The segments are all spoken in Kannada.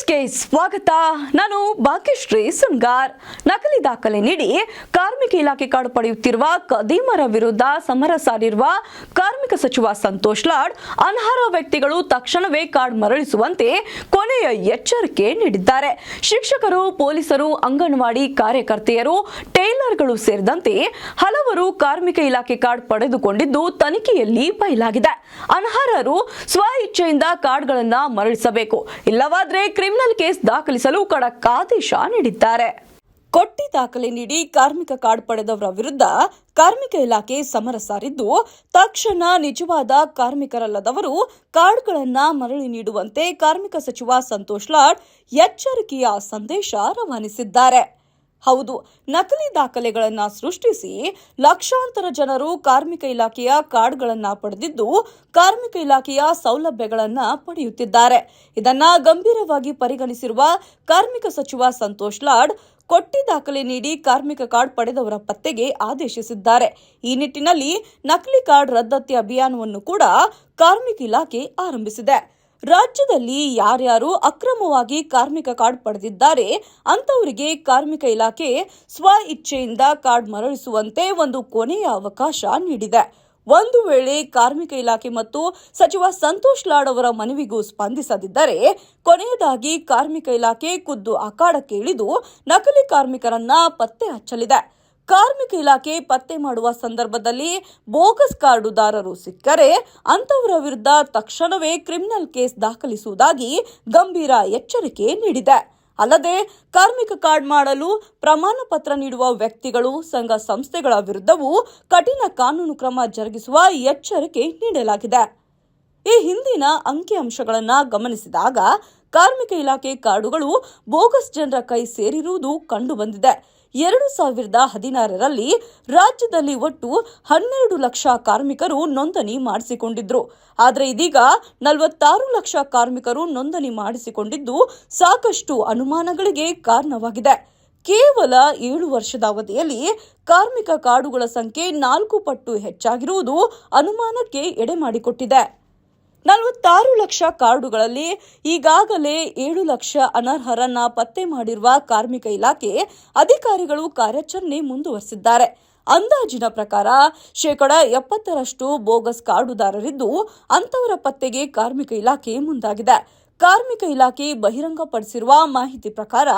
ನ್ಯೂಸ್ಗೆ ಸ್ವಾಗತ. ನಾನು ಭಾಗ್ಯಶ್ರೀ ಸುನ್ಗಾರ್ ನಕಲಿ ದಾಖಲೆ ನೀಡಿ ಕಾರ್ಮಿಕ ಇಲಾಖೆ ಕಾರ್ಡ್ ಪಡೆಯುತ್ತಿರುವ ಕದೀಮರ ವಿರುದ್ಧ ಸಮರ ಸಾರಿರುವ ಕಾರ್ಮಿಕ ಸಚಿವ ಸಂತೋಷ್ ಲಾಡ್ ಅನರ್ಹ ವ್ಯಕ್ತಿಗಳು ತಕ್ಷಣವೇ ಕಾರ್ಡ್ ಮರಳಿಸುವಂತೆ ಕೊನೆಯ ಎಚ್ಚರಿಕೆ ನೀಡಿದ್ದಾರೆ. ಶಿಕ್ಷಕರು, ಪೊಲೀಸರು, ಅಂಗನವಾಡಿ ಕಾರ್ಯಕರ್ತೆಯರು, ಟೈಲರ್ಗಳು ಸೇರಿದಂತೆ ಹಲವರು ಕಾರ್ಮಿಕ ಇಲಾಖೆ ಕಾರ್ಡ್ ಪಡೆದುಕೊಂಡಿದ್ದು ತನಿಖೆಯಲ್ಲಿ ಬಯಲಾಗಿದೆ. ಅನರ್ಹರು ಸ್ವ ಇಚ್ಛೆಯಿಂದ ಕಾರ್ಡ್ಗಳನ್ನು ಮರಳಿಸಬೇಕು. ಇಲ್ಲವಾದ್ರೆ ಕ್ರಿಮಿನಲ್ ಕೇಸ್ ದಾಖಲಿಸಲು ಖಡಕ್ ಆದೇಶ ನೀಡಿದ್ದಾರೆ. ಕೊಟ್ಟಿ ದಾಖಲೆ ನೀಡಿ ಕಾರ್ಮಿಕ ಕಾರ್ಡ್ ಪಡೆದವರ ವಿರುದ್ಧ ಕಾರ್ಮಿಕ ಇಲಾಖೆ ಸಮರ ಸಾರಿದ್ದು, ತಕ್ಷಣ ನಿಜವಾದ ಕಾರ್ಮಿಕರಲ್ಲದವರು ಕಾರ್ಡ್ಗಳನ್ನು ಮರಳಿ ನೀಡುವಂತೆ ಕಾರ್ಮಿಕ ಸಚಿವ ಸಂತೋಷ್ ಲಾಡ್ ಎಚ್ಚರಿಕೆಯ ಸಂದೇಶ ರವಾನಿಸಿದ್ದಾರೆ. ಹೌದು, ನಕಲಿ ದಾಖಲೆಗಳನ್ನು ಸೃಷ್ಟಿಸಿ ಲಕ್ಷಾಂತರ ಜನರು ಕಾರ್ಮಿಕ ಇಲಾಖೆಯ ಕಾರ್ಡ್ಗಳನ್ನು ಪಡೆದಿದ್ದು ಕಾರ್ಮಿಕ ಇಲಾಖೆಯ ಸೌಲಭ್ಯಗಳನ್ನು ಪಡೆಯುತ್ತಿದ್ದಾರೆ. ಇದನ್ನ ಗಂಭೀರವಾಗಿ ಪರಿಗಣಿಸಿರುವ ಕಾರ್ಮಿಕ ಸಚಿವ ಸಂತೋಷ್ ಲಾಡ್ ಕೊಟ್ಟಿ ದಾಖಲೆ ನೀಡಿ ಕಾರ್ಮಿಕ ಕಾರ್ಡ್ ಪಡೆದವರ ಪತ್ತೆಗೆ ಆದೇಶಿಸಿದ್ದಾರೆ. ಈ ನಿಟ್ಟಿನಲ್ಲಿ ನಕಲಿ ಕಾರ್ಡ್ ರದ್ದತಿ ಅಭಿಯಾನವನ್ನು ಕೂಡ ಕಾರ್ಮಿಕ ಇಲಾಖೆ ಆರಂಭಿಸಿದೆ. ರಾಜ್ಯದಲ್ಲಿ ಯಾರ್ಯಾರು ಅಕ್ರಮವಾಗಿ ಕಾರ್ಮಿಕ ಕಾರ್ಡ್ ಪಡೆದಿದ್ದಾರೆ ಅಂತವರಿಗೆ ಕಾರ್ಮಿಕ ಇಲಾಖೆ ಸ್ವ ಇಚ್ಛೆಯಿಂದ ಕಾರ್ಡ್ ಮರಳಿಸುವಂತೆ ಒಂದು ಕೊನೆಯ ಅವಕಾಶ ನೀಡಿದೆ. ಒಂದು ವೇಳೆ ಕಾರ್ಮಿಕ ಇಲಾಖೆ ಮತ್ತು ಸಚಿವ ಸಂತೋಷ್ ಲಾಡ್ ಅವರ ಮನವಿಗೂ ಸ್ಪಂದಿಸದಿದ್ದರೆ, ಕೊನೆಯದಾಗಿ ಕಾರ್ಮಿಕ ಇಲಾಖೆ ಖುದ್ದು ಅಖಾಡಕ್ಕೆ ಇಳಿದು ನಕಲಿ ಕಾರ್ಮಿಕರನ್ನ ಪತ್ತೆ ಹಚ್ಚಲಿದೆ. ಕಾರ್ಮಿಕ ಇಲಾಖೆ ಪತ್ತೆ ಮಾಡುವ ಸಂದರ್ಭದಲ್ಲಿ ಬೋಗಸ್ ಕಾರ್ಡುದಾರರು ಸಿಕ್ಕರೆ ಅಂತವರ ವಿರುದ್ಧ ತಕ್ಷಣವೇ ಕ್ರಿಮಿನಲ್ ಕೇಸ್ ದಾಖಲಿಸುವುದಾಗಿ ಗಂಭೀರ ಎಚ್ಚರಿಕೆ ನೀಡಿದೆ. ಅಲ್ಲದೆ ಕಾರ್ಮಿಕ ಕಾರ್ಡ್ ಮಾಡಲು ಪ್ರಮಾಣ ಪತ್ರ ನೀಡುವ ವ್ಯಕ್ತಿಗಳು, ಸಂಘ ಸಂಸ್ಥೆಗಳ ವಿರುದ್ಧವೂ ಕಠಿಣ ಕಾನೂನು ಕ್ರಮ ಜರುಗಿಸುವ ಎಚ್ಚರಿಕೆ ನೀಡಲಾಗಿದೆ. ಈ ಹಿಂದಿನ ಅಂಕಿಅಂಶಗಳನ್ನು ಗಮನಿಸಿದಾಗ ಕಾರ್ಮಿಕ ಇಲಾಖೆ ಕಾರ್ಡುಗಳು ಬೋಗಸ್ ಜನರ ಕೈ ಸೇರಿರುವುದು ಕಂಡುಬಂದಿದೆ. ಎರಡು ಸಾವಿರದ ಹದಿನಾರರಲ್ಲಿ ರಾಜ್ಯದಲ್ಲಿ ಒಟ್ಟು ಹನ್ನೆರಡು ಲಕ್ಷ ಕಾರ್ಮಿಕರು ನೋಂದಣಿ ಮಾಡಿಸಿಕೊಂಡಿದ್ರು. ಆದರೆ ಇದೀಗ ನಲವತ್ತಾರು ಲಕ್ಷ ಕಾರ್ಮಿಕರು ನೋಂದಣಿ ಮಾಡಿಸಿಕೊಂಡಿದ್ದು ಸಾಕಷ್ಟು ಅನುಮಾನಗಳಿಗೆ ಕಾರಣವಾಗಿದೆ. ಕೇವಲ ಏಳು ವರ್ಷದ ಅವಧಿಯಲ್ಲಿ ಕಾರ್ಮಿಕ ಕಾರ್ಡುಗಳ ಸಂಖ್ಯೆ ನಾಲ್ಕು ಪಟ್ಟು ಹೆಚ್ಚಾಗಿರುವುದು ಅನುಮಾನಕ್ಕೆ ಎಡೆ ಮಾಡಿಕೊಟ್ಟಿದೆ. ನಲವತ್ತಾರು ಲಕ್ಷ ಕಾರ್ಡುಗಳಲ್ಲಿ ಈಗಾಗಲೇ ಏಳು ಲಕ್ಷ ಅನರ್ಹರನ್ನ ಪತ್ತೆ ಮಾಡಿರುವ ಕಾರ್ಮಿಕ ಇಲಾಖೆ ಅಧಿಕಾರಿಗಳು ಕಾರ್ಯಾಚರಣೆ ಮುಂದುವರೆಸಿದ್ದಾರೆ. ಅಂದಾಜಿನ ಪ್ರಕಾರ ಶೇಕಡ ಎಪ್ಪತ್ತರಷ್ಟು ಬೋಗಸ್ ಕಾರ್ಡುದಾರರಿದ್ದು ಅಂತವರ ಪತ್ತೆಗೆ ಕಾರ್ಮಿಕ ಇಲಾಖೆ ಮುಂದಾಗಿದೆ. ಕಾರ್ಮಿಕ ಇಲಾಖೆ ಬಹಿರಂಗಪಡಿಸಿರುವ ಮಾಹಿತಿ ಪ್ರಕಾರ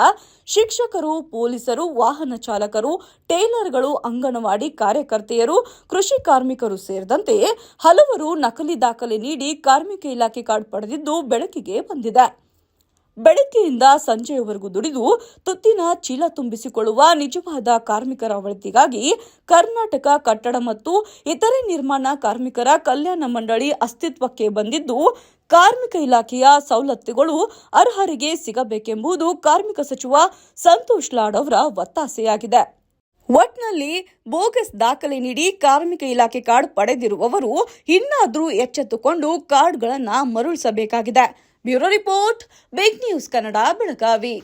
ಶಿಕ್ಷಕರು, ಪೊಲೀಸರು, ವಾಹನ ಚಾಲಕರು, ಟೇಲರ್ಗಳು, ಅಂಗನವಾಡಿ ಕಾರ್ಯಕರ್ತೆಯರು, ಕೃಷಿ ಕಾರ್ಮಿಕರು ಸೇರಿದಂತೆ ಹಲವರು ನಕಲಿ ದಾಖಲೆ ನೀಡಿ ಕಾರ್ಮಿಕ ಇಲಾಖೆ ಕಾರ್ಡ್ ಪಡೆದಿದ್ದು ಬೆಳಕಿಗೆ ಬಂದಿದೆ. ಬೆಳಗ್ಗೆಯಿಂದ ಸಂಜೆಯವರೆಗೂ ದುಡಿದು ತುತ್ತಿನ ಚೀಲ ತುಂಬಿಸಿಕೊಳ್ಳುವ ನಿಜವಾದ ಕಾರ್ಮಿಕರ ಒಳಿತಿಗಾಗಿ ಕರ್ನಾಟಕ ಕಟ್ಟಡ ಮತ್ತು ಇತರೆ ನಿರ್ಮಾಣ ಕಾರ್ಮಿಕರ ಕಲ್ಯಾಣ ಮಂಡಳಿ ಅಸ್ತಿತ್ವಕ್ಕೆ ಬಂದಿದ್ದು, ಕಾರ್ಮಿಕ ಇಲಾಖೆಯ ಸವಲತ್ತುಗಳು ಅರ್ಹರಿಗೆ ಸಿಗಬೇಕೆಂಬುದು ಕಾರ್ಮಿಕ ಸಚಿವ ಸಂತೋಷ್ ಲಾಡ್ ಅವರ ಒತ್ತಾಸೆಯಾಗಿದೆ. ಒಟ್ನಲ್ಲಿ ಬೋಗಸ್ ದಾಖಲೆ ನೀಡಿ ಕಾರ್ಮಿಕ ಇಲಾಖೆ ಕಾರ್ಡ್ ಪಡೆದಿರುವವರು ಇನ್ನಾದರೂ ಎಚ್ಚೆತ್ತುಕೊಂಡು ಕಾರ್ಡ್ಗಳನ್ನು ಮರಳಿಸಬೇಕಾಗಿದೆ. Bureau report big news Kannada Belagavi.